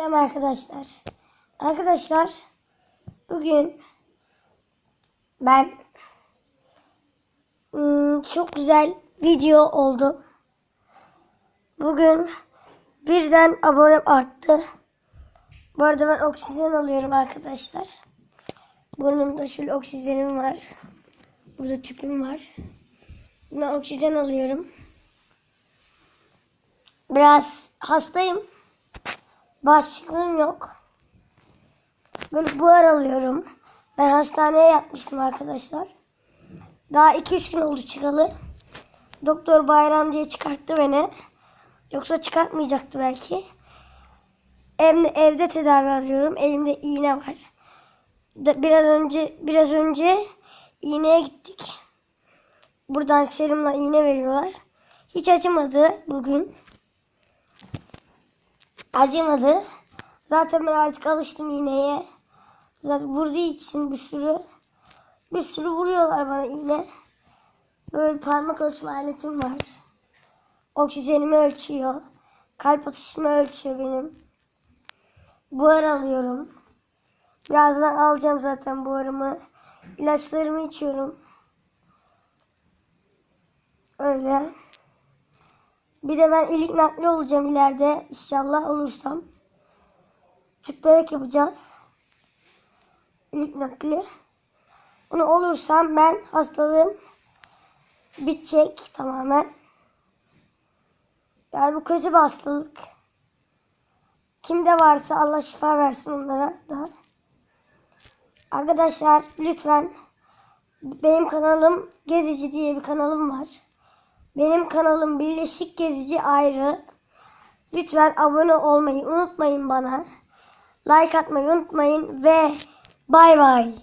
Selam arkadaşlar. Arkadaşlar bugün ben ım, çok güzel video oldu. Bugün birden abonem arttı. Bu arada ben oksijen alıyorum arkadaşlar. Burnumda şöyle oksijenim var. Burada tüpüm var. Bundan oksijen alıyorum. Biraz hastayım. Bağışıklığım yok. Böyle buhar alıyorum. Ben hastaneye yatmıştım arkadaşlar. Daha 2-3 gün oldu çıkalı. Doktor bayram diye çıkarttı beni. Yoksa çıkartmayacaktı belki. Evde, evde tedavi arıyorum. Elimde iğne var. Biraz önce biraz önce iğneye gittik. Buradan serumla iğne veriyorlar. Hiç acımadı bugün. Acımadı. Zaten ben artık alıştım iğneye. Zaten vurduğu için bir sürü bir sürü vuruyorlar bana iğne. Böyle parmak ölçme aletim var. Oksijenimi ölçüyor. Kalp atışımı ölçüyor benim. Buhar alıyorum. Birazdan alacağım zaten buharımı. İlaçlarımı içiyorum. Öyle. Bir de ben ilik nakli olacağım ileride inşallah olursam. Tüp bebek yapacağız. İlik nakli. Onu olursam ben hastalığım bitecek tamamen. Yani bu kötü bir hastalık. Kimde varsa Allah şifa versin onlara da. Arkadaşlar lütfen benim kanalım Gezici diye bir kanalım var. Benim kanalım Birleşik Gezici ayrı. Lütfen abone olmayı unutmayın bana. Like atmayı unutmayın ve bay bay.